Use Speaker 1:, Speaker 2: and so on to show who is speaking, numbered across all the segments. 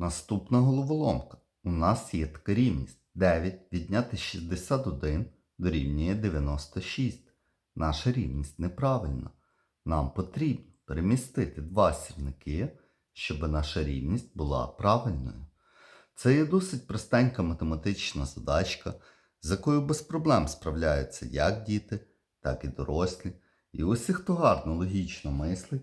Speaker 1: Наступна головоломка. У нас є така рівність. 9 відняти 61 дорівнює 96. Наша рівність неправильна. Нам потрібно перемістити два сірники, щоб наша рівність була правильною. Це є досить простенька математична задачка, з якою без проблем справляються як діти, так і дорослі. І усі, хто гарно логічно мислить,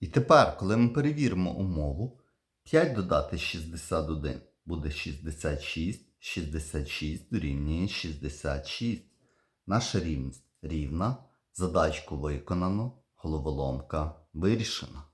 Speaker 1: І тепер, коли ми перевіримо умову, 5 додати 61 буде 66, 66 дорівнює 66. Наша рівність рівна, задачку виконано, головоломка вирішена.